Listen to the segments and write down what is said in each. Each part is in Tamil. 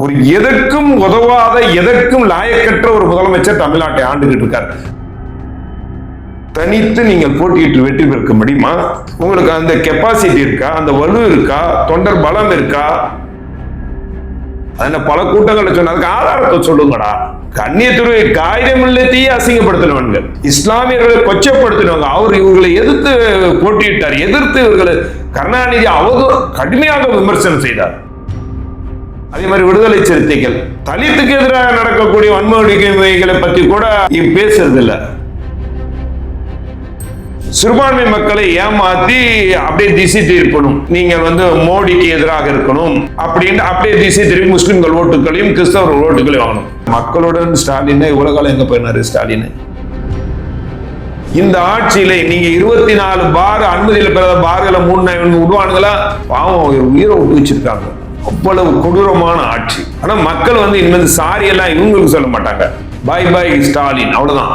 ஒரு எதற்கும் உதவாத எதற்கும் லாயக்கற்ற ஒரு முதலமைச்சர் தமிழ்நாட்டை ஆண்டுகிட்டு இருக்கார். தனித்து நீங்கள் போட்டியிட்டு வெற்றி பெற்க முடியுமா? உங்களுக்கு அந்த கெப்பாசிட்டி இருக்கா? அந்த வலு இருக்கா? தொண்டர் பலம் இருக்கா? அதில் பல கூட்டங்களை சொன்னதுக்கு ஆதாரத்தை சொல்லுங்கடா. கண்ணியத்துறை காகிதம் இல்லத்தையே அசிங்கப்படுத்தினவங்க இஸ்லாமியர்களை கொச்சப்படுத்தினவங்க. அவர் இவர்களை எதிர்த்து போட்டியிட்டார். எதிர்த்து இவர்களை கருணாநிதி அவதும் கடுமையாக விமர்சனம் செய்தார். அதே மாதிரி விடுதலை சிறுத்தைகள். தலித்துக்கு எதிராக நடக்கக்கூடிய வன்முறைகளை பத்தி கூட பேசுறது இல்ல சிறுபான்மை மக்களை ஏமாத்தி அப்படியே திசை திருப்பணும். நீங்க வந்து மோடிக்கு எதிராக இருக்கணும் அப்படின்னு அப்படியே திசை திருப்பி முஸ்லிம்கள் ஓட்டுகளையும் கிறிஸ்தவர்கள் ஓட்டுகளையும் வாங்கணும். மக்களுடன் ஸ்டாலின் இவ்வளவு காலம் எங்க போயினாரு ஸ்டாலின்? இந்த ஆட்சியில நீங்க இருபத்தி நாலு பார் அனுமதியில் பெறாத பார்களை மூணு விடுவானுங்களா பாவம் உயிரை விட்டு வச்சிருக்காங்க. அவ்வளவு கொடூரமான ஆட்சி. ஆனா மக்கள் வந்து இனிமேல் சாரி எல்லாம் இவங்களுக்கு சொல்ல மாட்டாங்க. பை பை ஸ்டாலின் அவ்வளவுதான்.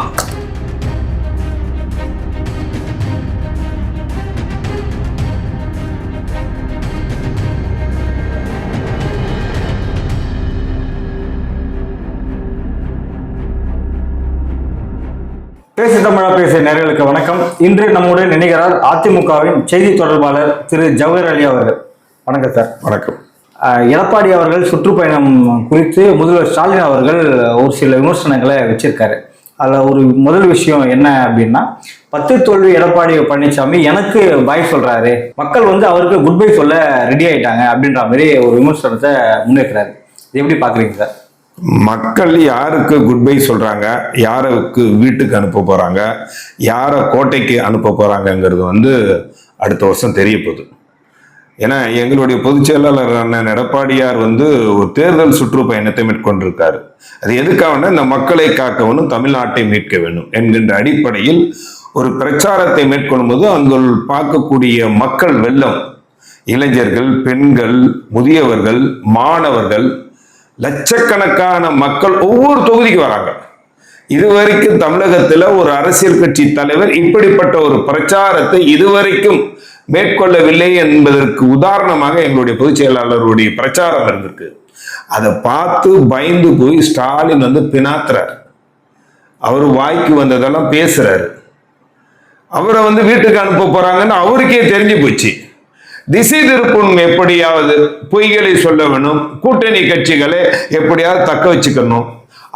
பேசு தமிழா பேச நேர்களுக்கு வணக்கம். இன்று நம்முடன் நினைக்கிறார் அதிமுகவின் செய்தி தொடர்பாளர் திரு ஜவஹர் அலி அவர்கள். வணக்கம் சார். வணக்கம். எடப்பாடி அவர்கள் சுற்றுப்பயணம் குறித்து முதல்வர் ஸ்டாலின் அவர்கள் ஒரு சில விமர்சனங்களை வச்சிருக்காரு. அதில் ஒரு முதல் விஷயம் என்ன அப்படின்னா பத்து தோல்வி எடப்பாடி பழனிசாமி எனக்கு பாய் சொல்கிறாரு மக்கள் வந்து அவருக்கு குட் பை சொல்ல ரெடி ஆயிட்டாங்க அப்படின்ற மாதிரி ஒரு விமர்சனத்தை முன்னேற்கிறாரு இது எப்படி பார்க்குறீங்க சார்? மக்கள் யாருக்கு குட் பை சொல்கிறாங்க யாருக்கு வீட்டுக்கு அனுப்ப போகிறாங்க யாரை கோட்டைக்கு அனுப்ப போகிறாங்கங்கிறது வந்து அடுத்த வருஷம் தெரிய போகுது. ஏன்னா எங்களுடைய பொதுச் செயலாளர் அண்ணன் எடப்பாடியார் வந்து ஒரு தேர்தல் சுற்றுப்பயணத்தை மேற்கொண்டிருக்காரு. அது எதுக்காக இந்த மக்களை காக்கவும் தமிழ்நாட்டை மீட்க வேண்டும் என்கின்ற அடிப்படையில் ஒரு பிரச்சாரத்தை மேற்கொள்ளும்போது அங்குள் பார்க்கக்கூடிய மக்கள் வெள்ளம். இளைஞர்கள் பெண்கள் முதியவர்கள் மாணவர்கள் லட்சக்கணக்கான மக்கள் ஒவ்வொரு தொகுதிக்கு வராங்க. இதுவரைக்கும் தமிழகத்தில் ஒரு அரசியல் கட்சி தலைவர் இப்படிப்பட்ட ஒரு பிரச்சாரத்தை இதுவரைக்கும் மேற்கொள்ளவில்லை என்பதற்கு உதாரணமாக எங்களுடைய பொதுச் செயலாளருடைய பிரச்சாரம் இருந்திருக்கு. அதை பார்த்து பயந்து போய் ஸ்டாலின் வந்து பினாத்துறார். அவர் வாய்க்கு வந்ததெல்லாம் பேசுறாரு. அவரை வந்து வீட்டுக்கு அனுப்ப போறாங்கன்னு அவருக்கே தெரிஞ்சு போச்சு. திசை திருப்பணும் எப்படியாவது பொய்களை சொல்ல வேணும். கூட்டணி கட்சிகளை எப்படியாவது தக்க வச்சுக்கணும்.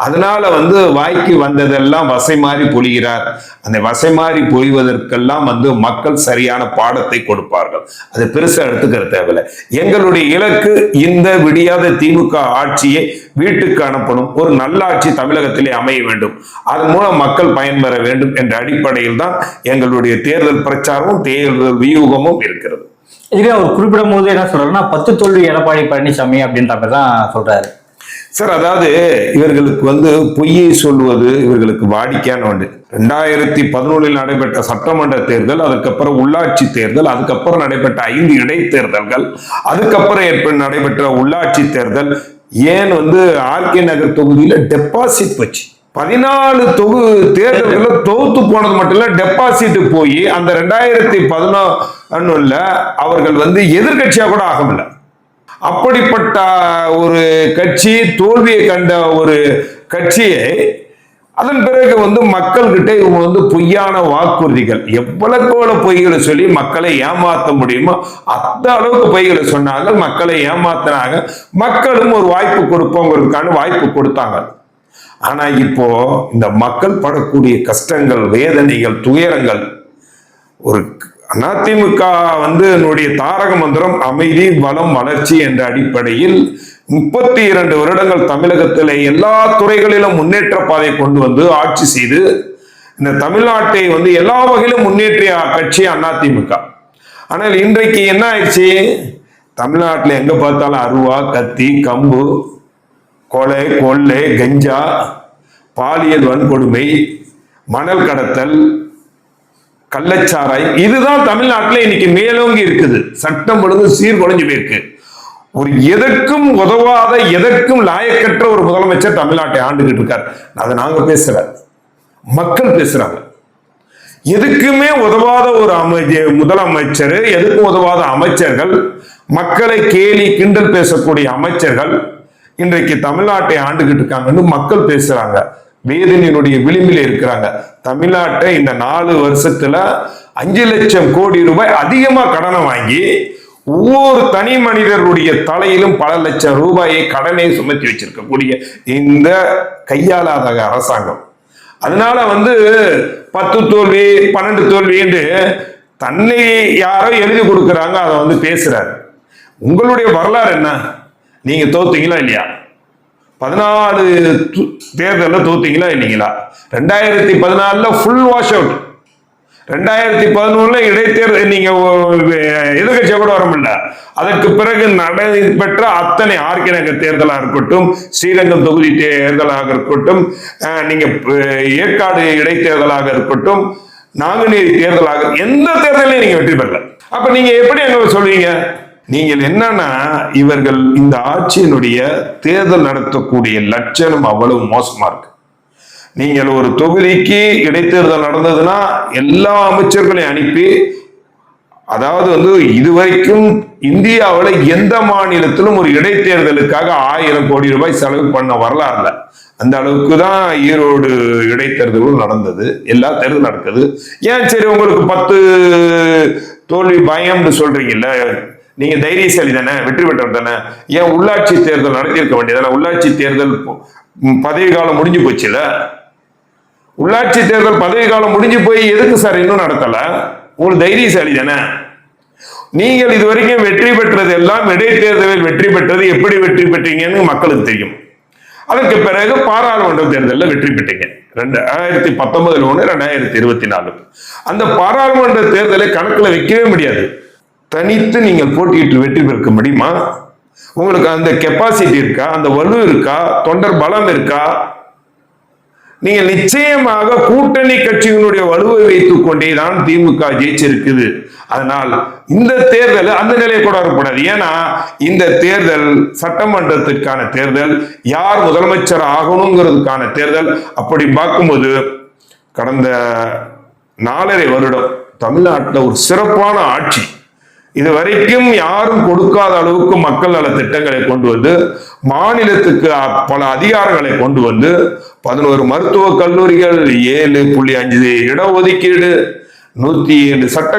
அதனால வந்து வாய்க்கு வந்ததெல்லாம் வசை மாறி பொழிகிறார். அந்த வசை மாறி பொழிவதற்கெல்லாம் வந்து மக்கள் சரியான பாடத்தை கொடுப்பார்கள். அது பெருசா எடுத்துக்கிற தேவையில்லை. எங்களுடைய இலக்கு இந்த விடியாத திமுக ஆட்சியை வீட்டுக்கு அனுப்பணும். ஒரு நல்ல ஆட்சி தமிழகத்திலே அமைய வேண்டும். அதன் மூலம் மக்கள் பயன்பெற வேண்டும் என்ற அடிப்படையில் தான் எங்களுடைய தேர்தல் பிரச்சாரமும் தேர்தல் வியூகமும் இருக்கிறது. இதுவே அவர் குறிப்பிடும் போது என்ன சொல்றாருன்னா பத்து தோல்வி எடப்பாடி பழனிசாமி அப்படின்ற மாதிரி தான் சொல்றாரு. சார் அதாவது இவர்களுக்கு வந்து பொய்யை சொல்லுவது இவர்களுக்கு வாடிக்கையான ஒன்று. ரெண்டாயிரத்தி பதினொன்றில் நடைபெற்ற சட்டமன்ற தேர்தல் அதுக்கப்புறம் உள்ளாட்சி தேர்தல் அதுக்கப்புறம் நடைபெற்ற ஐந்து இடைத்தேர்தல்கள் அதுக்கப்புறம் ஏற்ப நடைபெற்ற உள்ளாட்சி தேர்தல். ஏன் வந்து ஆர்கே நகர் தொகுதியில் டெபாசிட் வச்சு பதினாலு தொகு தேர்தல்களில் தோத்து போனது மட்டும் இல்லை டெபாசிட் போய் அந்த ரெண்டாயிரத்தி பதினொன்னுல அவர்கள் வந்து எதிர்கட்சியாக கூட ஆக அப்படிப்பட்ட ஒரு கட்சி தோல்வியை கண்ட ஒரு கட்சியை அதன் பிறகு வந்து மக்கள்கிட்ட இவங்க வந்து பொய்யான வாக்குறுதிகள். எவ்வளவுக்கு எவ்வளவு பொய்களை சொல்லி மக்களை ஏமாத்த முடியுமோ அந்த அளவுக்கு பொய்களை சொன்னாங்க மக்களை ஏமாத்தினாங்க. மக்களும் ஒரு வாய்ப்பு கொடுப்போங்கிறதுக்கான வாய்ப்பு கொடுத்தாங்க. ஆனா இப்போ இந்த மக்கள் படக்கூடிய கஷ்டங்கள் வேதனைகள் துயரங்கள் ஒரு அதிமுக வந்து என்னுடைய தாரக மந்திரம் அமைதி வளம் வளர்ச்சி என்ற அடிப்படையில் முப்பத்தி இரண்டு வருடங்கள் தமிழகத்தில் எல்லா துறைகளிலும் முன்னேற்ற பாதை கொண்டு வந்து ஆட்சி செய்து இந்த தமிழ்நாட்டை வந்து எல்லா வகையிலும் முன்னேற்றிய கட்சி அதிமுக. ஆனால் இன்றைக்கு என்ன ஆயிடுச்சு? தமிழ்நாட்டில் எங்க பார்த்தாலும் அருவா கத்தி கம்பு கொலை கொள்ளை கஞ்சா பாலியல் வன்கொடுமை மணல் கடத்தல் கள்ளச்சாராயம். இதுதான் தமிழ்நாட்டில் இன்னைக்கு மேலோங்கி இருக்குது. சட்டம் ஒழுங்கு சீர்குலைஞ்சு போயிருக்கு. ஒரு எதற்கும் உதவாத எதற்கும் லாயக்கற்ற ஒரு முதலமைச்சர் தமிழ்நாட்டை ஆண்டுகிட்டு இருக்கார். அதை நாங்க பேசல. மக்கள் பேசுறாங்க. எதுக்குமே உதவாத ஒரு அமை முதலமைச்சர் எதுக்கும் உதவாத அமைச்சர்கள் மக்களை கேலி கிண்டல் பேசக்கூடிய அமைச்சர்கள் இன்றைக்கு தமிழ்நாட்டை ஆண்டுகிட்டு இருக்காங்கன்னு மக்கள் பேசுறாங்க. வேதனையினுடைய விளிம்பில் இருக்கிறாங்க. தமிழ்நாட்டை இந்த நாலு வருஷத்துல அஞ்சு லட்சம் கோடி ரூபாய் அதிகமா கடனை வாங்கி ஒவ்வொரு தனி மனிதருடைய தலையிலும் பல லட்சம் ரூபாயை கடனை சுமத்தி வச்சிருக்கக்கூடிய இந்த கையாளாத அரசாங்கம். அதனால வந்து பத்து தோல்வி பன்னெண்டு தோல்வி என்று தன்னை யாரோ எழுதி கொடுக்குறாங்க அதை வந்து பேசுறாரு. உங்களுடைய வரலாறு என்ன? நீங்க தோத்தீங்களா இல்லையா? பதினாலு தேர்தலில் தோத்தீங்களா இல்லைங்களா? ரெண்டாயிரத்தி பதினாலில் ஃபுல் வாஷ் அவுட் ரெண்டாயிரத்தி பதினொன்னுல இடைத்தேர்தல் நீங்கள் எதிர்கட்சியை கூட வர முடியல. அதற்கு பிறகு நடைபெற்ற அத்தனை ஆர்கே தேர்தலாக இருக்கட்டும் ஸ்ரீரங்கம் தொகுதி தேர்தலாக இருக்கட்டும் நீங்கள் ஏற்காடு இடைத்தேர்தலாக இருக்கட்டும் நாங்குநேரி தேர்தலாக எந்த தேர்தலையும் நீங்கள் வெற்றி பெறல. அப்போ நீங்கள் எப்படி எங்களை சொல்வீங்க நீங்கள் என்னன்னா இவர்கள் இந்த ஆட்சியினுடைய தேர்தல் நடத்தக்கூடிய லட்சணம் அவ்வளவு மோசமா இருக்கு. நீங்கள் ஒரு தொகுதிக்கு இடைத்தேர்தல் நடந்ததுன்னா எல்லா அமைச்சர்களையும் அனுப்பி அதாவது வந்து இதுவரைக்கும் இந்தியாவில் எந்த மாநிலத்திலும் ஒரு இடைத்தேர்தலுக்காக ஆயிரம் கோடி ரூபாய் செலவு பண்ண வரலாறுல. அந்த அளவுக்கு தான் ஈரோடு இடைத்தேர்தலும் நடந்தது எல்லா தேர்தலும் நடக்குது. ஏன் சரி உங்களுக்கு பத்து தோல்வி பயம்னு சொல்றீங்கல்ல நீங்க தைரியசாலி தானே வெற்றி பெற்றவர் தானே. ஏன் உள்ளாட்சி தேர்தல் நடத்தியிருக்க வேண்டியதான உள்ளாட்சி தேர்தல் பதவி காலம் முடிஞ்சு போச்சுல? உள்ளாட்சி தேர்தல் பதவி காலம் முடிஞ்சு போய் எதுக்கு சார் இன்னும் நடத்தல? உங்களுக்கு தைரியசாலி தானே. நீங்கள் இதுவரைக்கும் வெற்றி பெற்றது எல்லாம் இடைத்தேர்தலில் வெற்றி பெற்றது எப்படி வெற்றி பெற்றீங்கன்னு மக்களுக்கு தெரியும். அதற்கு பிறகு பாராளுமன்ற தேர்தலில் வெற்றி பெற்றீங்க. ரெண்டாயிரத்தி பத்தொன்பதுல ஒன்று ரெண்டாயிரத்தி இருபத்தி நாலு. அந்த பாராளுமன்ற தேர்தலை கணக்கில் வைக்கவே முடியாது. தனித்து நீங்கள் போட்டியிட்டு வெற்றி பெற்க முடியுமா? உங்களுக்கு அந்த கெப்பாசிட்டி இருக்கா? அந்த வலு இருக்கா? தொண்டர் பலம் இருக்கா? நீங்க நிச்சயமாக கூட்டணி கட்சிகளுடைய வலுவை வைத்துக் கொண்டே தான் திமுக ஜெயிச்சிருக்குது. அதனால் இந்த தேர்தல் அந்த நிலையை கூட வரக்கூடாது ஏன்னா இந்த தேர்தல் சட்டமன்றத்திற்கான தேர்தல் யார் முதலமைச்சர் ஆகணுங்கிறதுக்கான தேர்தல். அப்படி பார்க்கும்போது கடந்த நாலரை வருடம் தமிழ்நாட்டில் ஒரு சிறப்பான ஆட்சி இது வரைக்கும் யாரும் கொடுக்காத அளவுக்கு மக்கள் நல திட்டங்களை கொண்டு வந்து மாநிலத்துக்கு பல அதிகாரங்களை கொண்டு வந்து பதினோரு மருத்துவக் கல்லூரிகள் ஏழு புள்ளி அஞ்சு இடஒதுக்கீடு நூத்தி ஏழு சட்ட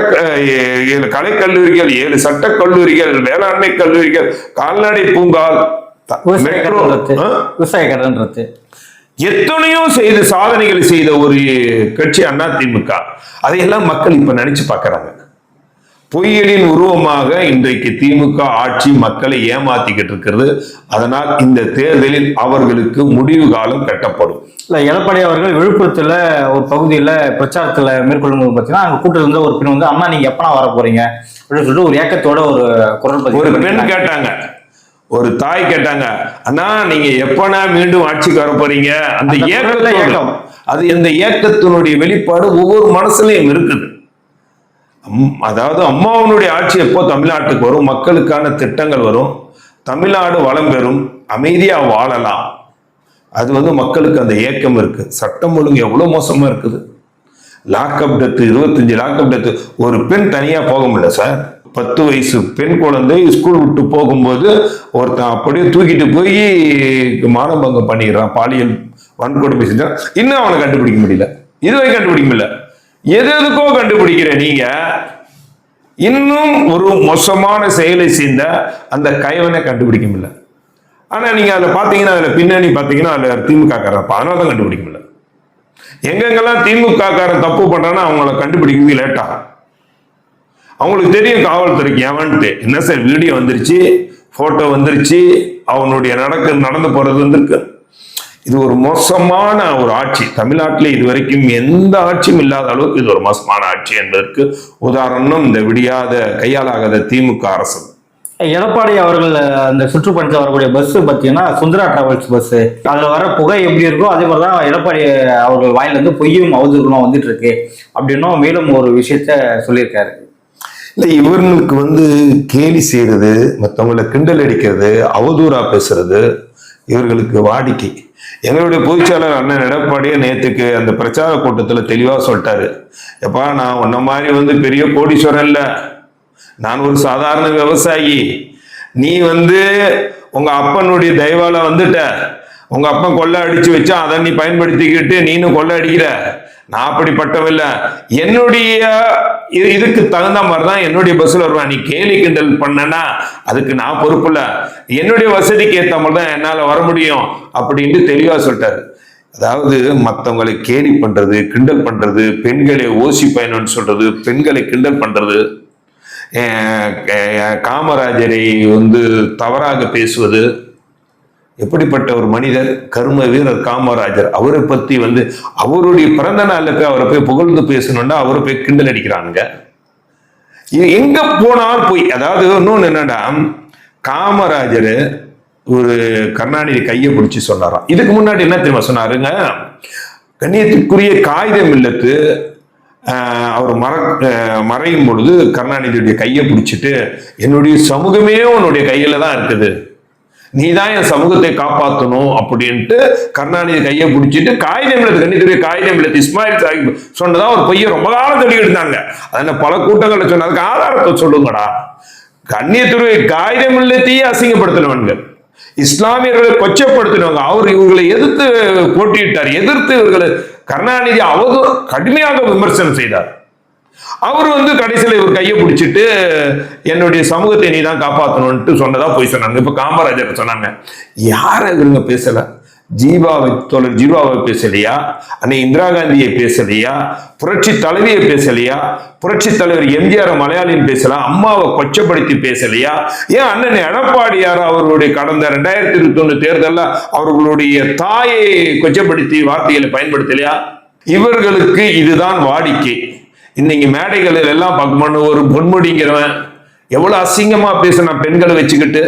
ஏழு கலைக்கல்லூரிகள் ஏழு சட்டக் கல்லூரிகள் வேளாண்மை கல்லூரிகள் கால்நடை பூங்கா த- விவசாய கடன் எத்தனையோ செய்து சாதனைகள் செய்த ஒரு கட்சி அண்ணா திமுக. அதையெல்லாம் மக்கள் இப்ப நினைச்சு பார்க்கறாங்க. பொய்யலின் உருவமாக இன்றைக்கு திமுக ஆட்சி மக்களை ஏமாத்திக்கிட்டு இருக்கிறது. அதனால் இந்த தேர்தலில் அவர்களுக்கு முடிவு காலம் கட்டப்படும். இல்ல எடப்பாடி அவர்கள் விழுப்புரத்துல ஒரு பகுதியில பிரச்சாரத்துல மேற்கொள்ளும் போது பாத்தீங்கன்னா அங்க கூட்டத்துல இருந்த ஒரு பெண் வந்து அம்மா நீங்க எப்பனா வர போறீங்க? அப்படின்னு சொல்லிட்டு ஒரு ஏக்கத்தோட ஒரு குரல் ஒரு பெண். கேட்டாங்க. ஒரு தாய் கேட்டாங்க அண்ணா நீங்க எப்பனா மீண்டும் ஆட்சிக்கு வர போறீங்க? அந்த ஏக்கத்தோட ஏக்கம். அது இந்த ஏக்கத்தினுடைய வெளிப்பாடு ஒவ்வொரு மனசுலயும் இருக்குது. அதாவது அம்மாவனுடைய ஆட்சி எப்போ தமிழ்நாட்டுக்கு வரும்? மக்களுக்கான திட்டங்கள் வரும். தமிழ்நாடு வளம் பெறும். அமைதியாக வாழலாம். அது வந்து மக்களுக்கு அந்த ஏக்கம் இருக்கு. சட்டம் ஒழுங்கு எவ்வளோ மோசமாக இருக்குது? லாக்அப் டெத்து இருபத்தஞ்சு லாக்அப் டெத்து ஒரு பெண் தனியாக போக முடியல சார் பத்து வயசு பெண் குழந்தை ஸ்கூல் விட்டு போகும்போது ஒருத்தன் அப்படியே தூக்கிட்டு போய் மானபங்கம் பண்ணிடுறான். பாலியல் வன்கொடுமை செஞ்சான். இன்னும் அவனை கண்டுபிடிக்க முடியல. இதுவரை கண்டுபிடிக்க முடியல. எது எதுக்கோ கண்டுபிடிக்கிற நீங்க. இன்னும் ஒரு மோசமான செயலை செய்த அந்த கைவனை கண்டுபிடிக்க முடியல. ஆனா நீங்க அதில் பாத்தீங்கன்னா அதுல பின்னணி பாத்தீங்கன்னா அதுல திமுக காரன். அதனால தான் கண்டுபிடிக்க முடியல. எங்கெங்கெல்லாம் திமுக காரன் தப்பு பண்றான்னா அவங்கள கண்டுபிடிக்கவே லேட்டா அவங்களுக்கு தெரியும் காவல்துறைக்கு எவன்ட்டு. என்ன சார் வீடியோ வந்துருச்சு போட்டோ வந்துருச்சு அவனுடைய நடக்க நடந்து போறது வந்திருக்கு. இது ஒரு மோசமான ஒரு ஆட்சி. தமிழ்நாட்டில் இதுவரைக்கும் எந்த ஆட்சியும் இல்லாத அளவுக்கு இது ஒரு மோசமான ஆட்சி என்பதற்கு உதாரணம் இந்த விடியாத கையாலாகாத திமுக அரசு. எடப்பாடி அவர்கள் அந்த சுற்றுப்பயணத்தில் வரக்கூடிய பஸ் பார்த்தீங்கன்னா சுந்தரா டிராவல்ஸ் பஸ் அதில் வர புகை எப்படி இருக்கோ அதே மாதிரி தான் எடப்பாடி அவர்கள் வாயிலிருந்து பொய்யும் அவதூறுமா வந்துட்டு இருக்கு அப்படின்னும் மேலும் ஒரு விஷயத்த சொல்லியிருக்காரு. இல்லை இவர்களுக்கு வந்து கேலி செய்யறது மற்றவங்களை கிண்டல் அடிக்கிறது அவதூறா பேசுறது இவர்களுக்கு வாடிக்கை. எங்களுடைய பொதுச்செயலாளர் அண்ணன் எடப்பாடியே நேத்துக்கு அந்த பிரச்சார கூட்டத்தில் தெளிவாக சொல்லிட்டாரு. எப்பா நான் உன்ன மாதிரி வந்து பெரிய கோடீஸ்வரன் இல்லை. நான் ஒரு சாதாரண விவசாயி. நீ வந்து உங்க அப்பனுடைய தயவால வந்துட்ட. உங்க அப்பன் கொள்ளை அடிச்சு வச்சா அதை நீ பயன்படுத்திக்கிட்டு நீனும் கொள்ளை அடிக்கிற. நான் அப்படிப்பட்டவில்ல. என்னுடைய இது- இதுக்கு தகுந்த மாதிரி தான் என்னுடைய பஸ்ல வருவேன். நீ கேலி கிண்டல் பண்ணனா அதுக்கு நான் பொறுப்பு என்னுடைய வசதிக்கு ஏத்த மாதிரி தான் என்னால வர முடியும் அப்படின்ட்டு தெளிவா சொல்லிட்டாரு. அதாவது மற்றவங்களை கேலி பண்றது கிண்டல் பண்றது பெண்களை ஓசி பயணம்னு சொல்றது பெண்களை கிண்டல் பண்றது காமராஜரை வந்து தவறாக பேசுவது எப்படிப்பட்ட ஒரு மனிதர் கரும வீரர் காமராஜர் அவரை பத்தி வந்து அவருடைய பிறந்த நாளில் போய் அவரை போய் புகழ்ந்து பேசணும்னா அவரை போய் கிண்டல் அடிக்கிறானுங்க. எங்க போனாலும் போய் அதாவது இன்னொன்று என்னடா காமராஜர் ஒரு கருணாநிதி கையை பிடிச்சி சொன்னாராம். இதுக்கு முன்னாடி என்ன தெரியுமா சொன்னாருங்க? கண்ணியத்துக்குரிய காகிதம் இல்லத்து அவர் மற மறையும் பொழுது கருணாநிதியுடைய கையை பிடிச்சிட்டு என்னுடைய சமூகமே உன்னுடைய கையில தான் இருக்குது. நீ தான் என் சமூகத்தை காப்பாற்றணும் அப்படின்ட்டு கருணாநிதி கையை பிடிச்சிட்டு காகிதம் இல்லத்து கண்ணியத்துடைய காகிதம் இல்லத்து இஸ்மாயில் சாஹிப் சொன்னதா ஒரு பையன் ரொம்ப காலம் தள்ளி இருந்தாங்க. அதனால பல கூட்டங்களில் சொன்னதுக்கு ஆதாரத்தை சொல்லுங்கடா. கண்ணியத்துறை காகிதம் இல்லத்தையே அசிங்கப்படுத்தினவன்கள் இஸ்லாமியர்களை கொச்சப்படுத்தினவங்க. அவர் இவர்களை எதிர்த்து போட்டியிட்டார். எதிர்த்து இவர்களை கருணாநிதி அவதூறு கடுமையாக விமர்சனம் செய்தார். அவர் வந்து கடைசியில் இவர் கையை பிடிச்சிட்டு என்னுடைய சமூகத்தை நீ தான் காப்பாற்றணும்ட்டு சொன்னதா போய் சொன்னாங்க. இப்ப காமராஜர் சொன்னாங்க. யார் இவருங்க பேசல? ஜீவாவை தோழர் ஜீவாவை பேசலையா? அன்னை இந்திரா காந்தியை பேசலையா? புரட்சி தலைவியை பேசலையா? புரட்சி தலைவர் எம்ஜிஆர் மலையாளின்னு பேசலாம் அம்மாவை கொச்சப்படுத்தி பேசலையா? ஏன் அண்ணன் எடப்பாடியார் அவர்களுடைய கடந்த ரெண்டாயிரத்தி இருபத்தி ஒண்ணு தேர்தல்ல அவர்களுடைய தாயை கொச்சப்படுத்தி வார்த்தைகளை பயன்படுத்தலையா? இவர்களுக்கு இதுதான் வாடிக்கை. இன்னைக்கு மேடைகளில் எல்லாம் பார்க்கணும் ஒரு பொன்முடிங்கிறவன் எவ்வளோ அசிங்கமாக பேசின பெண்களை வச்சுக்கிட்டு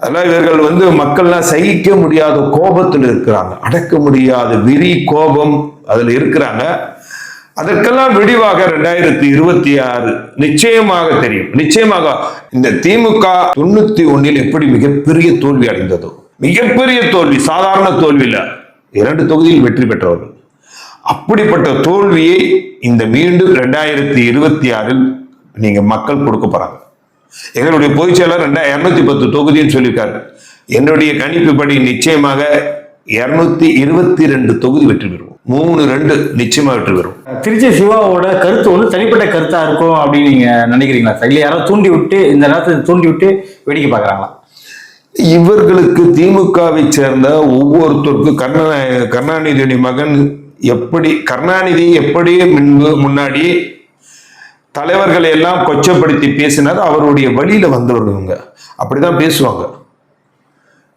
அதெல்லாம் இவர்கள் வந்து மக்கள்லாம் சகிக்க முடியாத கோபத்தில் இருக்கிறாங்க. அடக்க முடியாத விரி கோபம் அதில் இருக்கிறாங்க. அதற்கெல்லாம் விடிவாக ரெண்டாயிரத்தி இருபத்தி ஆறு நிச்சயமாக தெரியும். நிச்சயமாக இந்த திமுக தொண்ணூத்தி ஒன்னில் எப்படி மிகப்பெரிய தோல்வி அடைந்ததோ மிகப்பெரிய தோல்வி சாதாரண தோல்வி இரண்டு தொகுதியில் வெற்றி பெற்றவர்கள். அப்படிப்பட்ட தோல்வியை இந்த மீண்டும் ரெண்டாயிரத்தி இருபத்தி ஆறில் நீங்க மக்கள் கொடுக்க போறாங்க. எங்களுடைய பொதுச் செயலர் ரெண்டா இருநூத்தி பத்து தொகுதின்னு சொல்லியிருக்காரு. என்னுடைய கணிப்புப்படி நிச்சயமாக இருநூத்தி இருபத்தி ரெண்டு தொகுதி வெற்றி பெறுவோம். மூணு ரெண்டு நிச்சயமா வெற்றி பெறும் திருச்சி சிவாவோட கருத்து வந்து தனிப்பட்ட கருத்தா இருக்கும் அப்படின்னு நீங்க நினைக்கிறீங்களா சார்? இல்ல யாரோ தூண்டி விட்டு இந்த நேரத்தை தூண்டி விட்டு வேடிக்கை பார்க்கறாங்களா? இவர்களுக்கு திமுகவை சேர்ந்த ஒவ்வொருத்தருக்கும் கருணா கருணாநிதியுடைய மகன் எப்படி கருணாநிதி எப்படி முன்பு முன்னாடி தலைவர்களை எல்லாம் கொச்சப்படுத்தி பேசினார் அவருடைய வழியில வந்தவர்களுங்க அப்படிதான் பேசுவாங்க.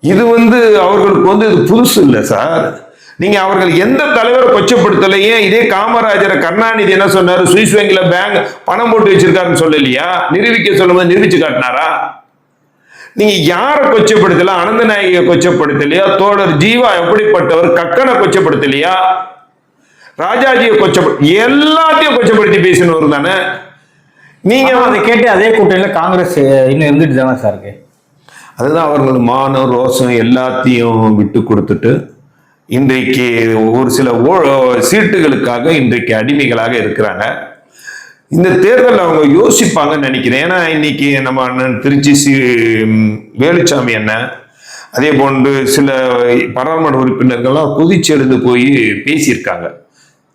இது வந்து அவர்களுக்கு வந்து இது புதுசு இல்லை சார். நீங்க அவர்கள் எந்த தலைவரை கொச்சப்படுத்தல ஏன் இதே காமராஜரை கருணாநிதி என்ன சொன்னாரு? சுவிஸ் வங்கியில பேங்க் பணம் போட்டு வச்சிருக்காருன்னு சொல்லலையா? நிரூபிக்க சொல்லும்போது நிரூபிச்சு காட்டினாரா? நீங்க யாரை கொச்சப்படுத்தல? அனந்த நாயகியை கொச்சப்படுத்தலையா? தோழர் ஜீவா எப்படிப்பட்டவர்? கக்கனை கொச்சப்படுத்தலையா? ராஜாஜியை கொச்சப்படு எல்லாத்தையும் கொச்சப்படுத்தி பேசினவர் தானே? நீங்க அதை கேட்டு அதே கூட்டணியில காங்கிரஸ் இன்னும் இருந்துட்டு தானே சார் இருக்கு? அதுதான் அவர்கள் மானம் ரோசம் எல்லாத்தையும் விட்டு கொடுத்துட்டு இன்றைக்கு ஒரு சில ஓ- சீட்டுகளுக்காக இன்றைக்கு அடிமைகளாக இருக்கிறாங்க. இந்த தேர்தல் அவங்க யோசிப்பாங்கன்னு நினைக்கிறேன். ஏன்னா இன்னைக்கு நம்ம அண்ணன் திருச்சி சி வேலுச்சாமி அண்ணன் அதே போன்று சில பாராளுமன்ற உறுப்பினர்கள்லாம் கொதிச்சு எழுந்து போய் பேசியிருக்காங்க.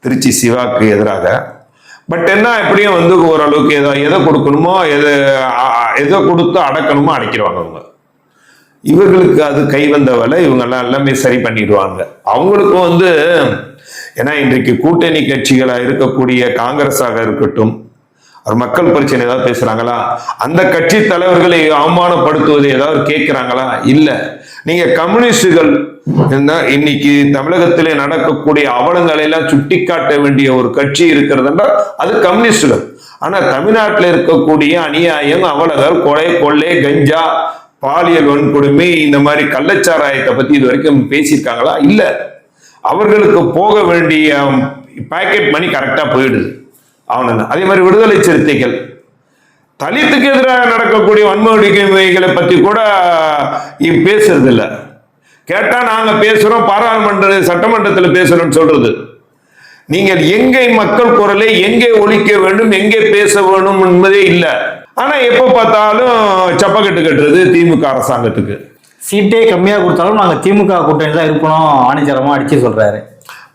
திருச்சி சிவாக்கு எதிராக. பட் என்ன எப்படியும் வந்து ஓரளவுக்கு எதோ எதை கொடுக்கணுமோ எதை எதை கொடுத்து அடக்கணுமோ அடக்கிடுவாங்க அவங்க. இவர்களுக்கு அது கை வந்த வேலை இவங்கெல்லாம் எல்லாமே சரி பண்ணிடுவாங்க. அவங்களுக்கும் வந்து ஏன்னா இன்றைக்கு கூட்டணி கட்சிகளாக இருக்கக்கூடிய காங்கிரஸாக இருக்கட்டும் ஒரு மக்கள் பிரச்சனை ஏதாவது பேசுறாங்களா? அந்த கட்சி தலைவர்களை அவமானப்படுத்துவது ஏதாவது கேட்கிறாங்களா? இல்லை. நீங்க கம்யூனிஸ்டுகள் இன்னைக்கு தமிழகத்திலே நடக்கக்கூடிய அவலங்களை எல்லாம் சுட்டிக்காட்ட வேண்டிய ஒரு கட்சி இருக்கிறதுன்னா அது கம்யூனிஸ்டுகள். ஆனா தமிழ்நாட்டில் இருக்கக்கூடிய அநியாயம் அவலங்கள் கொலை கொள்ளை கஞ்சா பாலியல் வன்கொடுமை இந்த மாதிரி கள்ளச்சாராயத்தை பத்தி இது வரைக்கும் பேசியிருக்காங்களா? இல்ல. அவர்களுக்கு போக வேண்டிய பாக்கெட் மணி கரெக்டா போயிடுது. அவனு. அதே மாதிரி விடுதலை சிறுத்தைகள். தலித்துக்கு எதிராக நடக்கக்கூடிய வன்முறைகளை பத்தி கூட பேசுறது இல்லை கேட்டா நாங்க பேசுறோம் பாராளுமன்ற சட்டமன்றத்தில் பேசுறோம்னு சொல்றது. நீங்கள் எங்கே மக்கள் குரலை எங்கே ஒலிக்க வேண்டும் எங்கே பேச வேண்டும் என்பதே இல்லை. ஆனா எப்ப பார்த்தாலும் சப்பக்கட்டு கட்டுறது திமுக அரசாங்கத்துக்கு. சீட்டே கம்மியாக கொடுத்தாலும் நாங்கள் திமுக கூட்டணி தான் இருப்போம் ஆணிச்சரமாக அடிச்சு சொல்றாரு.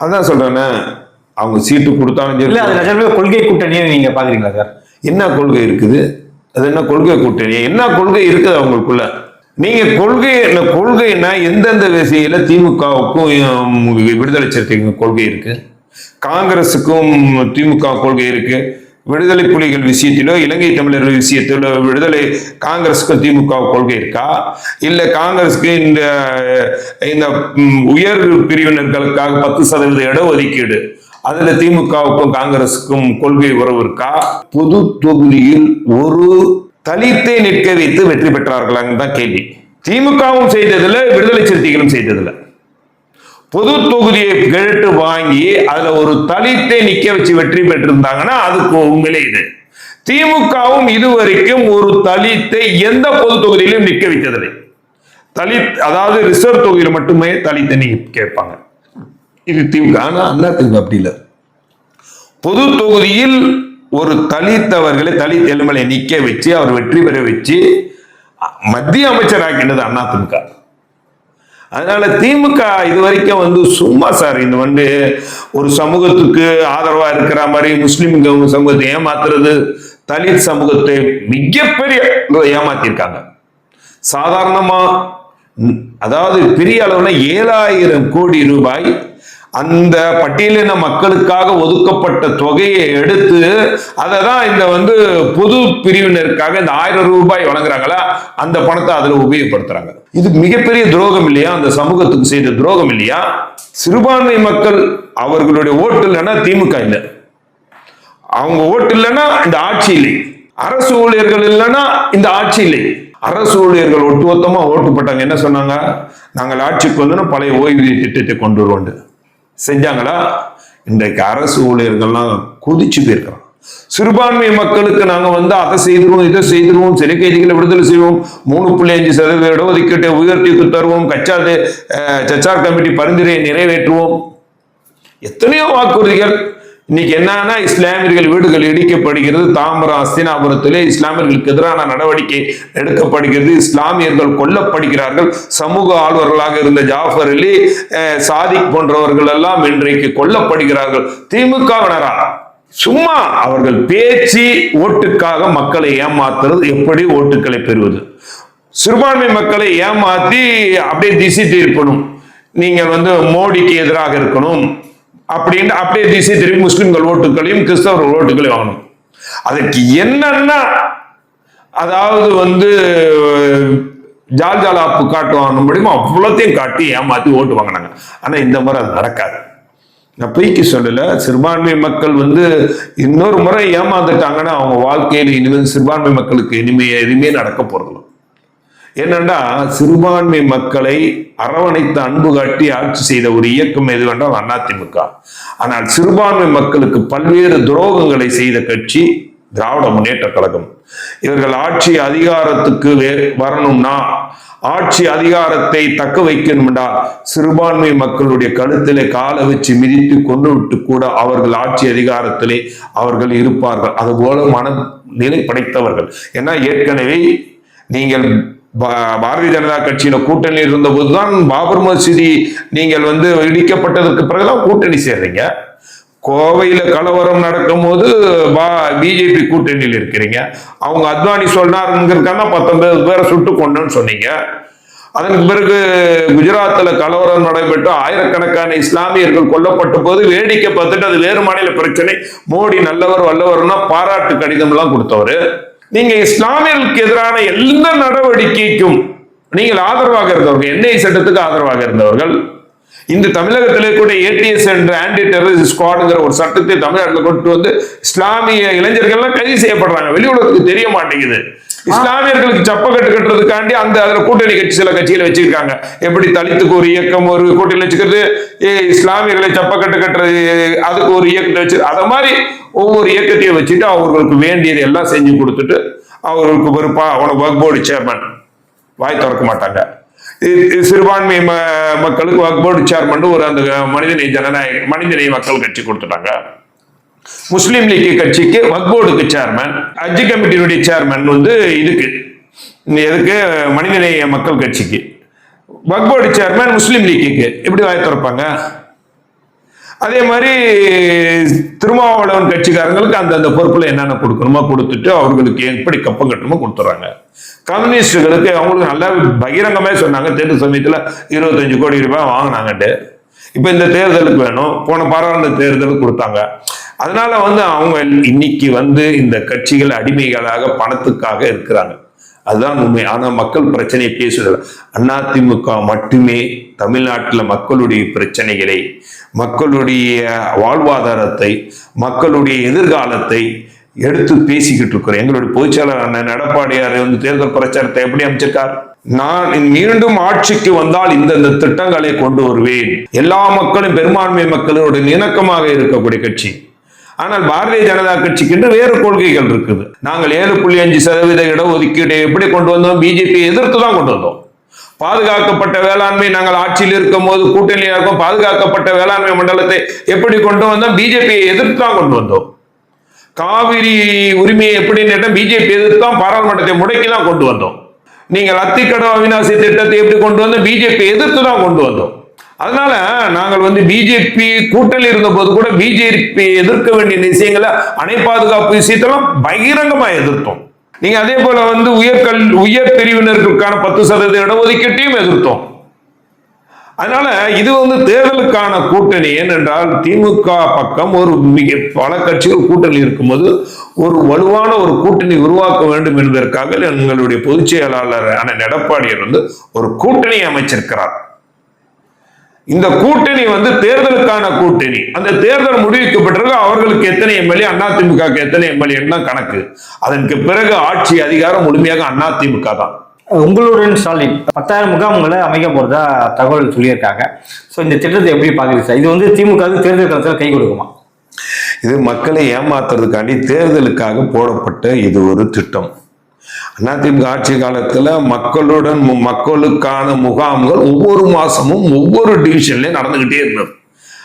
அதான் சொல்றேனே. அவங்க சீட்டு கொடுத்தாலும் சரி. இல்லை அது நிஜமே கொள்கை கூட்டணின்னு நீங்கள் பார்க்குறீங்களா சார்? என்ன கொள்கை இருக்குது? அது என்ன கொள்கை கூட்டணி? என்ன கொள்கை இருக்குது அவங்களுக்குள்ள? நீங்க கொள்கை என்ன கொள்கைன்னா எந்தெந்த விஷயில திமுகவுக்கும் விடுதலை சிறுத்தைக்கும் கொள்கை இருக்கு? காங்கிரஸுக்கும் திமுக கொள்கை இருக்கு. விடுதலை புலிகள் விஷயத்திலோ இலங்கை தமிழர்கள் விஷயத்திலோ விடுதலை காங்கிரஸுக்கும் திமுக கொள்கை இருக்கா? இல்லை காங்கிரஸுக்கு இந்த இந்த உயர் பிரிவினர்களுக்காக பத்து சதவீத இடஒதுக்கீடு அதுல திமுகவுக்கும் காங்கிரஸுக்கும் கொள்கை உறவு இருக்கா? பொது தொகுதியில் ஒரு தலித்தை நிற்க வைத்து வெற்றி பெற்றார்களான்னு தான் கேள்வி. திமுகவும் செய்ததில்ல விடுதலை சிறுத்தைகளும் செய்ததில்ல. பொது தொகுதியை கேட்டு வாங்கி அதுல ஒரு தலித்தை நிக்க வச்சு வெற்றி பெற்றிருந்தாங்கன்னா அதுக்கு உண்மையிலே இது. திமுகவும் இதுவரைக்கும் ஒரு தலித்தை எந்த பொது தொகுதியிலும் நிக்க வைத்ததில்லை. தலித் அதாவது ரிசர்வ் தொகுதியில் மட்டுமே தலித்தை கேட்பாங்க. இது திமுக. ஆனா அண்ணா திமுக அப்படி இல்லை. பொது தொகுதியில் ஒரு தலித்தவர்களை தலித் எலுமலை நிக்க வச்சு அவர் வெற்றி பெற வச்சு மத்திய அமைச்சராக்கினது அண்ணா திமுக அதனால திமுக இது வரைக்கும் வந்து சும்மா சார் இந்த வந்து ஒரு சமூகத்துக்கு ஆதரவா இருக்கிற மாதிரி முஸ்லிம் சமூகத்தை ஏமாத்துறது தலித் சமூகத்தை மிகப்பெரிய ஏமாத்திருக்காங்க. சாதாரணமா அதாவது பெரிய அளவுல ஏழாயிரம் கோடி ரூபாய் அந்த பட்டியலின மக்களுக்காக ஒதுக்கப்பட்ட தொகையை எடுத்து அதை தான் இந்த வந்து பொது பிரிவினருக்காக இந்த ஆயிரம் ரூபாய் வழங்குறாங்களா? அந்த பணத்தை அதுல உபயோகப்படுத்துறாங்க. இது மிகப்பெரிய துரோகம் இல்லையா? அந்த சமூகத்துக்கு செய்த துரோகம் இல்லையா? சிறுபான்மை மக்கள் அவர்களுடைய ஓட்டு இல்லைன்னா திமுக இல்லை. அவங்க ஓட்டு இல்லைன்னா இந்த ஆட்சி இல்லை. அரசு ஊழியர்கள் இல்லைன்னா இந்த ஆட்சி இல்லை. அரசு ஊழியர்கள் ஒட்டுமொத்தமா ஓட்டு போட்டாங்க. என்ன சொன்னாங்க? நாங்கள் ஆட்சிக்கு வந்தோம்னா பழைய ஓய்வூதிய திட்டத்தை கொண்டு வருவோம் செஞ்சாங்களா? இன்றைக்கு அரசு ஊழியர்கள்லாம் கொதிச்சு போயிருக்கிறோம் சிறுபான்மை மக்களுக்கு நாங்க வந்து அதை செய்திருவோம் இதை செய்திருவோம் சிறை கைதிகளை விடுதலை செய்வோம் மூணு புள்ளி அஞ்சு சதவீத இடஒதுக்கீட்டை உயர்த்தி தருவோம் கச்சா சச்சார் கமிட்டி பரிந்துரையை நிறைவேற்றுவோம். எத்தனையோ வாக்குறுதிகள் இன்னைக்கு என்னன்னா இஸ்லாமியர்கள் வீடுகள் இடிக்கப்படுகிறது. தாம்பரம் அஸ்தினாபுரத்திலே இஸ்லாமியர்களுக்கு எதிரான நடவடிக்கை எடுக்கப்படுகிறது. இஸ்லாமியர்கள் கொல்லப்படுகிறார்கள். சமூக ஆழ்வர்களாக இருந்த ஜாஃபர் அலி சாதிக் போன்றவர்கள் எல்லாம் இன்றைக்கு கொல்லப்படுகிறார்கள். திமுகவினரா சும்மா அவர்கள் பேச்சு ஓட்டுக்காக மக்களை ஏமாத்துறது எப்படி ஓட்டுக்களை பெறுவது? சிறுபான்மை மக்களை ஏமாத்தி அப்படியே திசை தீர்ப்பணும். நீங்கள் வந்து மோடிக்கு எதிராக இருக்கணும். அப்படின்னு அப்படியே திசை திருப்பி முஸ்லிம்கள் ஓட்டுகளையும் கிறிஸ்தவர்கள் ஓட்டுகளையும் வாங்கணும். அதற்கு என்னன்னா அதாவது வந்து ஜால் ஜாலாப்பு காட்டுவாங்க முடியுமோ அவ்வளோத்தையும் காட்டி ஏமாத்தி ஓட்டு வாங்கினாங்க. ஆனால் இந்த முறை அது நடக்காது. நான் பொய்க்கு சொல்லல. சிறுபான்மை மக்கள் வந்து இன்னொரு முறை ஏமாந்துட்டாங்கன்னா அவங்க வாழ்க்கையில இனிமேல் சிறுபான்மை மக்களுக்கு இனிமே எதுவுமே நடக்க போறதில்ல. என்னென்னா சிறுபான்மை மக்களை அரவணைத்து அன்பு காட்டி ஆட்சி செய்த ஒரு இயக்கம் எது வேண்டாம் அதிமுக. ஆனால் சிறுபான்மை மக்களுக்கு பல்வேறு துரோகங்களை செய்த கட்சி திராவிட முன்னேற்ற கழகம். இவர்கள் ஆட்சி அதிகாரத்துக்கு வே- வரணும்னா ஆட்சி அதிகாரத்தை தக்க வைக்கணும்டா. சிறுபான்மை மக்களுடைய கழுத்திலே காலை வச்சு மிதித்து கொண்டு விட்டு கூட அவர்கள் ஆட்சி அதிகாரத்திலே அவர்கள் இருப்பார்கள். அதுபோல மனநிலை படைத்தவர்கள். ஏன்னா ஏற்கனவே நீங்கள் பாரதிய ஜனதா கட்சியில கூட்டணி இருந்த போதுதான் பாபர் மசூதி நீங்கள் வந்து இடிக்கப்பட்டதற்கு பிறகுதான் கூட்டணி சேர்றீங்க. கோவையில கலவரம் நடக்கும்போது பா பிஜேபி கூட்டணியில் இருக்கிறீங்க. அவங்க அத்வானி சொன்னாருங்கிறதுக்கான பத்தொன்பது பேரை சுட்டு கொண்டுன்னு சொன்னீங்க. அதற்கு பிறகு குஜராத்தில் கலவரம் நடைபெற்று ஆயிரக்கணக்கான இஸ்லாமியர்கள் கொல்லப்பட்ட போது வேடிக்கை பார்த்துட்டு அது வேறு மாநில பிரச்சனை. மோடி நல்லவர் வல்லவர்னா பாராட்டு கடிதம்லாம் கொடுத்தவர். நீங்க இஸ்லாமியர்களுக்கு எதிரான எந்த நடவடிக்கைக்கும் நீங்கள் ஆதரவாக இருந்தவர்கள் என்ஐ சட்டத்துக்கு ஆதரவாக இருந்தவர்கள் இந்த தமிழகத்திலே கூட ஏடிஎஸ் என்ற ஆன்டி டெரரிஸ்ட் ஸ்குவாடுங்கிற ஒரு சட்டத்தை தமிழ்நாட்டில் கொண்டு வந்து இஸ்லாமிய இளைஞர்கள்லாம் கைது செய்யப்படுறாங்க. வெளி உலகத்துக்கு தெரிய மாட்டேங்குது. இஸ்லாமியர்களுக்கு சப்பக்கட்டு கட்டுறதுக்காண்டி அந்த அதுல கூட்டணி கட்சி சில கட்சிகளை வச்சிருக்காங்க. எப்படி தலித்துக்கு ஒரு இயக்கம் ஒரு கூட்டணி வச்சுக்கிறது ஏ, இஸ்லாமியர்களை கட்டு கட்டுறது அதுக்கு ஒரு இயக்கத்தை வச்சு அத மாதிரி ஒவ்வொரு இயக்கத்தையும் வச்சுட்டு அவர்களுக்கு வேண்டியது எல்லாம் செஞ்சு கொடுத்துட்டு அவர்களுக்கு பொறுப்பா அவனுக்கு ஒர்க் போர்டு சேர்மன் வாய் திறக்க மாட்டாங்க. இது- சிறுபான்மை ம- மக்களுக்கு வக்போர்டு சேர்மன் ஒரு அந்த மனிதநேய ஜனநாயக மனிதநேய மக்கள் கட்சி கொடுத்துட்டாங்க. முஸ்லீம் லீக் கட்சிக்கு வக்போர்டுக்கு சேர்மேன் சேர்மன் ஹஜ் கமிட்டியினுடைய சேர்மன் வந்து இதுக்கு. எதுக்கு? மனிதநேய மக்கள் கட்சிக்கு. வக்போர்டு சேர்மேன் முஸ்லீம் லீக்குக்கு. எப்படி வாய் திறப்பாங்க? அதே மாதிரி திருமாவளவன் கட்சிக்காரங்களுக்கு அந்தந்த பொறுப்பில் என்னென்ன கொடுக்கணுமோ கொடுத்துட்டு அவர்களுக்கு எப்படி கப்பம் கட்டணுமோ கொடுத்துறாங்க. கம்யூனிஸ்டுகளுக்கு அவங்களுக்கு நல்லா பகிரங்கமே சொன்னாங்க. தேர்தல் சமயத்தில் இருபத்தஞ்சு கோடி ரூபாய் வாங்கினாங்கட்டு இப்போ இந்த தேர்தலுக்கு வேணும். போன பாராளுமன்ற தேர்தலுக்கு கொடுத்தாங்க. அதனால வந்து அவங்க இன்னைக்கு வந்து இந்த கட்சிகள் அடிமைகளாக பணத்துக்காக இருக்கிறாங்க. அதுதான் உண்மை. ஆனா மக்கள் பிரச்சனையை பேசுதல் அதிமுக மட்டுமே தமிழ்நாட்டில் மக்களுடைய பிரச்சனைகளை மக்களுடைய வாழ்வாதாரத்தை மக்களுடைய எதிர்காலத்தை எடுத்து பேசிக்கிட்டு இருக்கிறோம். எங்களுடைய பொதுச்செயலாளர் அண்ணன் எடப்பாடியார் வந்து தேர்தல் பிரச்சாரத்தை எப்படி அமைச்சிருக்கார்? நான் மீண்டும் ஆட்சிக்கு வந்தால் இந்தந்த திட்டங்களை கொண்டு வருவேன். எல்லா மக்களும் பெரும்பான்மை மக்களோட இணக்கமாக இருக்கக்கூடிய கட்சி. ஆனால் பாரதிய ஜனதா கட்சிக்கு என்று வேறு கொள்கைகள் இருக்குது. நாங்கள் ஏழு புள்ளி அஞ்சு சதவீத இடஒதுக்கீடு எப்படி கொண்டு வந்தோம்? பிஜேபி எதிர்த்து தான் கொண்டு வந்தோம். பாதுகாக்கப்பட்ட வேளாண்மை நாங்கள் ஆட்சியில் இருக்கும் போது கூட்டணியில் இருக்கும் பாதுகாக்கப்பட்ட வேளாண்மை மண்டலத்தை எப்படி கொண்டு வந்தோம்? பிஜேபியை எதிர்த்து தான் கொண்டு வந்தோம். காவிரி உரிமையை எப்படின்னு கேட்டால் பிஜேபி எதிர்த்து தான் பாராளுமன்றத்தை முடக்கி தான் கொண்டு வந்தோம். நீங்கள் அத்திக்கடவு அவிநாசி திட்டத்தை எப்படி கொண்டு வந்தோம்? பிஜேபி எதிர்த்து தான் கொண்டு வந்தோம். அதனால நாங்கள் வந்து பிஜேபி கூட்டணி இருந்த போது கூட பிஜேபி எதிர்க்க வேண்டிய விஷயங்களை அணை பாதுகாப்பு விஷயத்தெல்லாம் பகிரங்கமா எதிர்த்தோம். நீங்க அதே போல வந்து உயர்கல் உயர் பிரிவினருக்கான பத்து சதவீத இடஒதுக்கீட்டையும் எதிர்த்தோம். அதனால இது வந்து தேர்தலுக்கான கூட்டணி ஏனென்றால் திமுக பக்கம் ஒரு மிக பல கட்சிகள் கூட்டணி இருக்கும்போது ஒரு வலுவான ஒரு கூட்டணி உருவாக்க வேண்டும் என்பதற்காக எங்களுடைய பொதுச் செயலாளர் அண்ணன் எடப்பாடியர் வந்து ஒரு கூட்டணி அமைச்சிருக்கிறார். இந்த கூட்டணி வந்து தேர்தலுக்கான கூட்டணி. அந்த தேர்தல் முடிவிக்கப்பட்டிருக்கு அவர்களுக்கு எத்தனை எம்எல்ஏ? அதிமுக எத்தனை எம்எல்ஏ தான் கணக்கு. அதற்கு பிறகு ஆட்சி அதிகாரம் முழுமையாக அதிமுக தான். உங்களுடன் ஸ்டாலின் பத்தாயிரம் முகாம்களை அமைக்க போறதா தகவல் சொல்லியிருக்காங்க. ஸோ இந்த திட்டத்தை எப்படி பாக்குறீங்க சார்? இது வந்து திமுக தேர்தல் காலத்தில் கை கொடுக்குமா? இது மக்களை ஏமாத்துறதுக்காண்டி தேர்தலுக்காக போடப்பட்ட இது ஒரு திட்டம். அதிமுக ஆட்சி காலத்தில் மக்களுடன் மக்களுக்கான முகாம்கள் ஒவ்வொரு மாசமும் ஒவ்வொரு டிவிஷன்லேயும் நடந்துகிட்டே இருந்தது.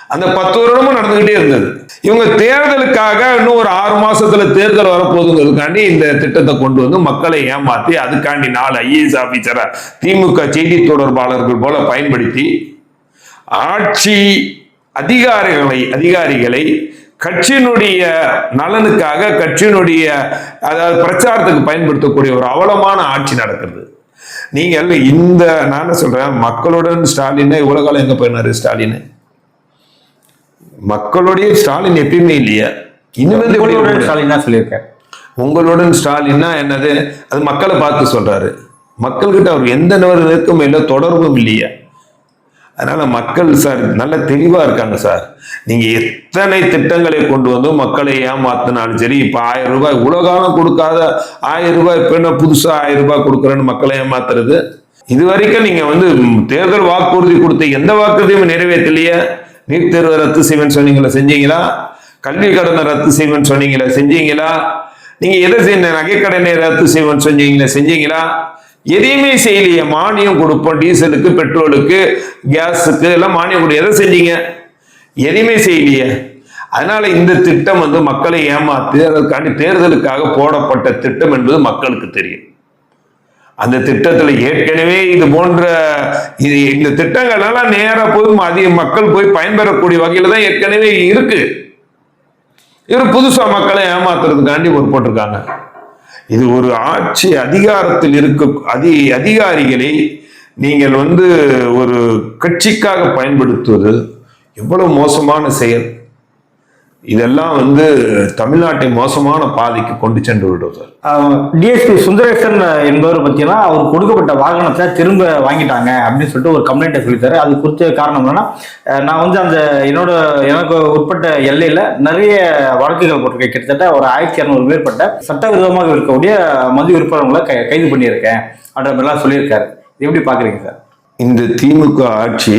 அந்த பத்து வருடமும் நடந்துகிட்டே இருந்தது. இவங்க தேர்தலுக்காக இன்னும் ஒரு ஆறு மாசத்துல தேர்தல் வரப்போகுதுங்கிறதுக்காண்டி இந்த திட்டத்தை கொண்டு வந்து மக்களை ஏமாத்தி அதுக்காண்டி நாலு ஐஏஎஸ் ஆபீசரை திமுக செய்தி தொடர்பாளர்கள் போல பயன்படுத்தி ஆட்சி அதிகாரிகளை அதிகாரிகளை கட்சியினுடைய நலனுக்காக கட்சியினுடைய அதாவது பிரச்சாரத்துக்கு பயன்படுத்தக்கூடிய ஒரு அவலமான ஆட்சி நடக்குது நீங்கள் இந்த நான் சொல்றேன் மக்களுடன் ஸ்டாலின் இவ்வளவு காலம் எங்க போயினாரு ஸ்டாலின்? மக்களுடைய ஸ்டாலின் எப்பயுமே இல்லையா. இருக்க ஸ்டாலின் தான் சொல்லியிருக்காரு உங்களுடன் ஸ்டாலின்னா என்னது? அது மக்களை பார்த்து சொல்றாரு. மக்கள்கிட்ட அவர் எந்த நெருக்கமும் இல்லை தொடர்பும் இல்லையா. அதனால மக்கள் சார் நல்ல தெளிவா இருக்காங்க சார். நீங்க எத்தனை திட்டங்களை கொண்டு வந்து மக்களை ஏமாத்தினாலும் சரி இப்ப ஆயிரம் ரூபாய் உலகாலம் கொடுக்காத ஆயிரம் ரூபாய் இப்ப என்ன புதுசா ஆயிரம் ரூபாய் கொடுக்குறேன்னு மக்களை ஏமாத்துறது? இது வரைக்கும் நீங்க வந்து தேர்தல் வாக்குறுதி கொடுத்த எந்த வாக்குறுதியும் நிறைவேற்றலையே? நீட் தேர்வை ரத்து செய்வேன்னு சொன்னீங்களா செஞ்சீங்களா? கல்வி கடனை ரத்து செய்வேன்னு சொன்னீங்களா செஞ்சீங்களா? நீங்க எதை செய்ய நகைக்கடனை ரத்து செய்வேன்னு சொன்னீங்களா செஞ்சீங்களா? எதையுமே செய்யலையே மானியம் கொடுப்போம் டீசலுக்கு பெட்ரோலுக்கு கேஸுக்கு எல்லாம் மானியம் கொடு எதை செஞ்சீங்க? எதையுமே செய்யலையே. அதனால இந்த திட்டம் வந்து மக்களை ஏமாத்து அதற்காண்டி தேர்தலுக்காக போடப்பட்ட திட்டம் என்பது மக்களுக்கு தெரியும். அந்த திட்டத்தில் ஏற்கனவே இது போன்ற இது இந்த திட்டங்கள்லாம் நேராக போய் அதிக மக்கள் போய் பயன்பெறக்கூடிய வகையில் தான் ஏற்கனவே இருக்கு. இவர் புதுசாக மக்களை ஏமாத்துறதுக்காண்டி ஒரு போட்டிருக்காங்க இது ஒரு ஆட்சி அதிகாரத்தில் இருக்க அதி அதிகாரிகளை நீங்கள் வந்து ஒரு கட்சிக்காக பயன்படுத்துவது எவ்வளவு மோசமான செயல். இதெல்லாம் வந்து தமிழ்நாட்டை மோசமான பாதைக்கு கொண்டு சென்று விடுவது. டிஎஸ்பி சுந்தரேசன் என்பவர் பார்த்தீங்கன்னா அவர் கொடுக்கப்பட்ட வாகனத்தை திரும்ப வாங்கிட்டாங்க அப்படின்னு சொல்லிட்டு ஒரு கம்ப்ளைண்ட்டை சொல்லித்தாரு அது குறித்த காரணம் என்னன்னா நான் வந்து அந்த என்னோட எனக்கு உட்பட்ட எல்லையில் நிறைய வழக்குகள் போட்டிருக்கேன். கிட்டத்தட்ட ஒரு ஆயிரத்தி இரநூறு மேற்பட்ட சட்டவிரோதமாக இருக்கக்கூடிய மது விற்பனங்களை கை கைது பண்ணியிருக்கேன் அப்படின்ற மாதிரிலாம் சொல்லியிருக்காரு. எப்படி பார்க்குறீங்க சார்? இந்த திமுக ஆட்சி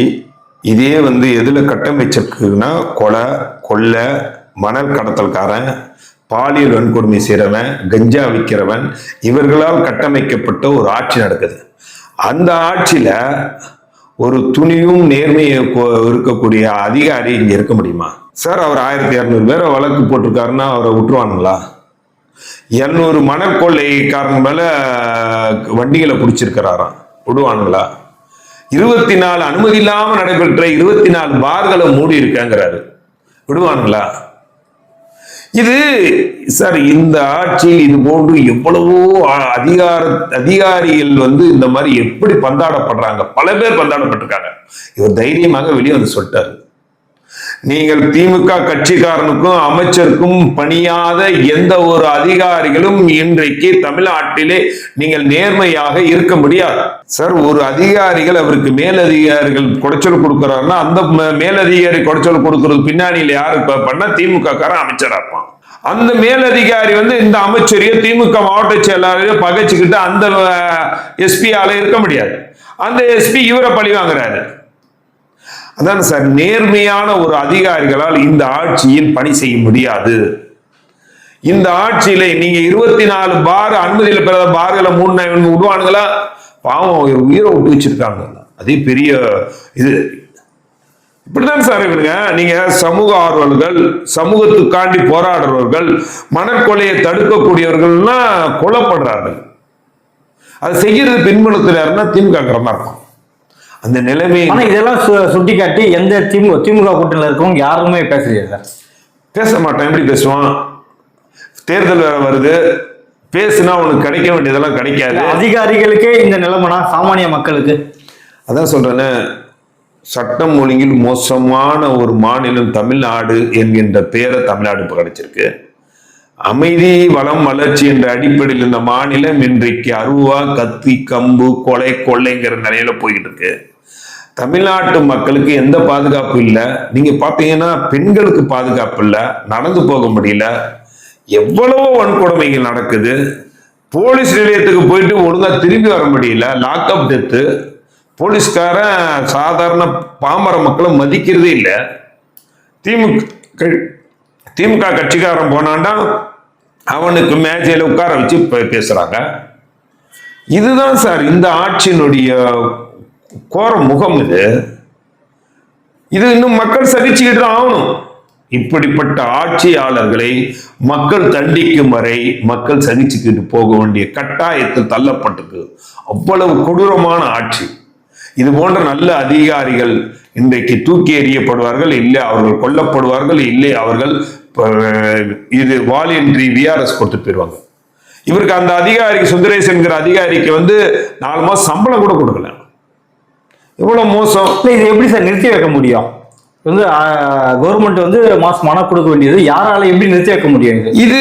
இதே வந்து எதுல கட்டமைச்சிருக்குன்னா கொலை கொள்ளை மணல் கடத்தல்காரன் பாலியல் வன்கொடுமை செய்கிறவன் கஞ்சா விற்கிறவன் இவர்களால் கட்டமைக்கப்பட்ட ஒரு ஆட்சி நடக்குது. அந்த ஆட்சியில் ஒரு துணியும் நேர்மையும் கொ- இருக்கக்கூடிய அதிகாரி இங்கே இருக்க முடியுமா? சார் அவர் ஆயிரத்தி இரநூறு பேரை வழக்கு போட்டிருக்காருன்னா அவரை விட்டுருவானுங்களா? இருநூறு காரணம் மேலே வண்டிகளை பிடிச்சிருக்கிறாராம். விடுவானுங்களா? இருபத்தி நாலு அனுமதி இல்லாமல் நடைபெற்ற இருபத்தி நாலு பார்களை மூடி இருக்காங்கிறாரு. விடுவானுங்களா? இது சார் இந்த ஆட்சியில் இது போன்று எவ்வளவோ அதிகார அதிகாரிகள் வந்து இந்த மாதிரி எப்படி பந்தாடப்படுறாங்க? பல பேர் பந்தாடப்பட்டிருக்காங்க. இவர் தைரியமாக வெளியே வந்து சொல்லிட்டாரு. நீங்கள் திமுக கட்சிக்காரனுக்கும் அமைச்சருக்கும் பணியாத எந்த ஒரு அதிகாரிகளும் இன்றைக்கு தமிழ்நாட்டிலே நீங்கள் நேர்மையாக இருக்க முடியாது. சார் ஒரு அதிகாரிகள் அவருக்கு மேலதிகாரிகள் குடைச்சல் கொடுக்கிறாருன்னா அந்த மேலதிகாரி குடைச்சல் கொடுக்கறது பின்னாடியில் யாரு பண்ணா திமுக காரன் அமைச்சரா இருப்பான். அந்த மேலதிகாரி வந்து இந்த அமைச்சரையோ திமுக மாவட்ட செயலாளரையோ பகைச்சுக்கிட்டு அந்த எஸ்பி இருக்க முடியாது. அந்த எஸ்பி இவரை பழி வாங்குறாரு. அதான் சார்? நேர்மையான ஒரு அதிகாரிகளால் இந்த ஆட்சியில் பணி செய்ய முடியாது. இந்த ஆட்சியில நீங்க இருபத்தி நாலு பார் அனுமதியில் பிறந்த பார்களை மூணு விடுவானுங்களா பாவம் உயிரை விட்டு வச்சிருக்காங்க. அதே பெரிய இது. இப்படிதான் சார் இவருங்க? நீங்க சமூக ஆர்வலர்கள் சமூகத்துக்காண்டி போராடுறவர்கள் மனக்கொலையை தடுக்கக்கூடியவர்கள்னா கொல்லப்படுறார்கள். அதை செய்யறது பின்புலத்தில் யாருன்னா திமுக இருக்கும். அந்த நிலைமை ஆனா இதெல்லாம் சு- சுட்டிக்காட்டி எந்த திமுக திமுக கூட்டணியில் இருக்கவங்க யாருமே பேசலையே சார். பேச மாட்டான். எப்படி பேசுவான்? தேர்தல் வேற வருது. பேசுனா உனக்கு கிடைக்க வேண்டியதெல்லாம் கிடைக்காது. அதிகாரிகளுக்கே இந்த நிலைமைனா சாமானிய மக்களுக்கு. அதான் சொல்றேனே. சட்டம் ஒழுங்கில் மோசமான ஒரு மாநிலம் தமிழ்நாடு என்கின்ற பேரை தமிழ்நாடு இப்ப கிடைச்சிருக்கு அமைதி வளம் வளர்ச்சி என்ற அடிப்படையில் இந்த மாநிலம் இன்றைக்கு அருவா கத்தி கம்பு கொலை கொள்ளைங்கிற நிலையில போய்கிட்டு இருக்கு. தமிழ்நாட்டு மக்களுக்கு எந்த பாதுகாப்பு இல்லை. நீங்க பாத்தீங்கன்னா பெண்களுக்கு பாதுகாப்பு இல்லை. நடந்து போக முடியல. எவ்வளவோ வன்கொடுமைகள் நடக்குது. போலீஸ் நிலையத்துக்கு போயிட்டு ஒழுங்கா திரும்பி வர முடியல. லாக்அப் டெத்து போலீஸ்காரன் சாதாரண பாமர மக்களை மதிக்கிறதே இல்லை. திமுக க- திமுக கட்சிக்காரன் போனான்னா அவனுக்கு மேஜையில் உட்கார வச்சு பே- பேசுறாங்க. இதுதான் சார் இந்த ஆட்சியினுடைய கோர முகம் இது. இது இன்னும் மக்கள் சகிச்சுக்கிட்டு தான் ஆகணும். இப்படிப்பட்ட ஆட்சியாளர்களை மக்கள் தண்டிக்கும் வரை மக்கள் சகிச்சுக்கிட்டு போக வேண்டிய கட்டாயத்தில் தள்ளப்பட்டிருக்கு. அவ்வளவு கொடூரமான ஆட்சி. இது போன்ற நல்ல அதிகாரிகள் இன்றைக்கு தூக்கி எறியப்படுவார்கள் இல்லை அவர்கள் கொல்லப்படுவார்கள் இல்லை அவர்கள் இது வாலியன்றி விஆர்எஸ் கொடுத்து போயிடுவாங்க. இவருக்கு அந்த அதிகாரிக்கு சுந்தரேஷ் என்கிற அதிகாரிக்கு வந்து நாலு மாதம் சம்பளம் கூட கொடுக்கல. எவ்வளவு மோசம். இல்லை இது எப்படி சார் நிறுத்தி வைக்க முடியும்? வந்து கவர்மெண்ட் வந்து மாசம் மனம் கொடுக்க வேண்டியது. யாரால எப்படி நிறுத்தி வைக்க முடியும் இது?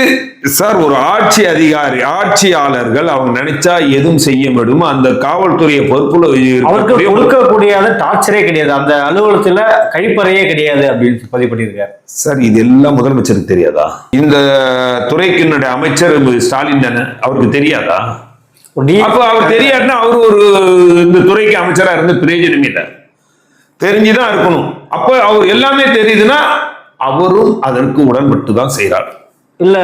சார் ஒரு ஆட்சி அதிகாரி ஆட்சியாளர்கள் அவங்க நினைச்சா எதுவும் செய்ய முடியும்? அந்த காவல்துறையை பொறுப்புல அவருக்கு கொடுக்கக்கூடிய டார்ச்சரே கிடையாது. அந்த அலுவலகத்துல கழிப்பறையே கிடையாது அப்படின்னு பதிவு பண்ணியிருக்காரு சார் இது எல்லாம் முதலமைச்சருக்கு தெரியாதா? இந்த துறைக்கினுடைய அமைச்சர் ஸ்டாலின் தானே? அவருக்கு தெரியாதா? அப்ப அவர் தெரியாதுன்னா அவர் ஒரு இந்த துறைக்கு அமைச்சரா இருந்து பிரயோஜனம் இல்லை தெரிஞ்சுதான் இருக்கணும். அப்ப அவர் எல்லாமே தெரியுதுன்னா அவரும் அதற்கு உடன்பட்டு தான் செய்கிறார் இல்ல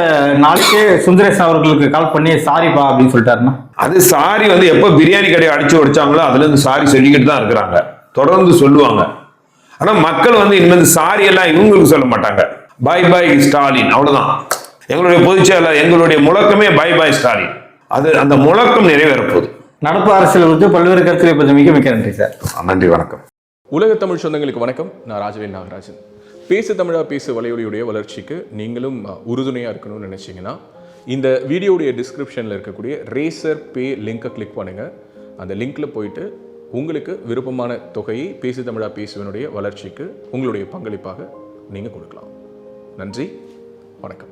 நாளைக்கே சுந்தரேசன் அவர்களுக்கு கால் பண்ணி சாரிப்பா அப்படின்னு சொல்லிட்டாருன்னா? அது சாரி வந்து எப்போ பிரியாணி கடையை அடிச்சு உடைச்சாங்களோ அதுல இருந்து சாரி சொல்லிக்கிட்டு தான் இருக்கிறாங்க. தொடர்ந்து சொல்லுவாங்க. ஆனா மக்கள் வந்து இனிமேல் சாரி எல்லாம் இவங்களுக்கு சொல்ல மாட்டாங்க. பாய் பாய் ஸ்டாலின் அவ்வளவுதான். எங்களுடைய பொதுச் செயலாளர் எங்களுடைய முழக்கமே பாய் பாய் ஸ்டாலின். அது அந்த முழக்கம் நிறைவேற போகுது. நடப்பு அரசியல் குறித்து பல்வேறு கருத்துக்களை பற்றி மிக மிக்க நன்றி சார். நன்றி வணக்கம். உலக தமிழ் சொந்தங்களுக்கு வணக்கம். நான் ராஜவேல் நாகராஜன். பேசு தமிழா பேசு வலையொலியுடைய வளர்ச்சிக்கு நீங்களும் உறுதுணையாக இருக்கணும்னு நினச்சிங்கன்னா இந்த வீடியோடைய டிஸ்கிரிப்ஷனில் இருக்கக்கூடிய ரேசர் பே லிங்கை கிளிக் பண்ணுங்கள் அந்த லிங்க்கில் போயிட்டு உங்களுக்கு விருப்பமான தொகையை பேசு தமிழா பேசுவனுடைய வளர்ச்சிக்கு உங்களுடைய பங்களிப்பாக நீங்கள் கொடுக்கலாம். நன்றி வணக்கம்.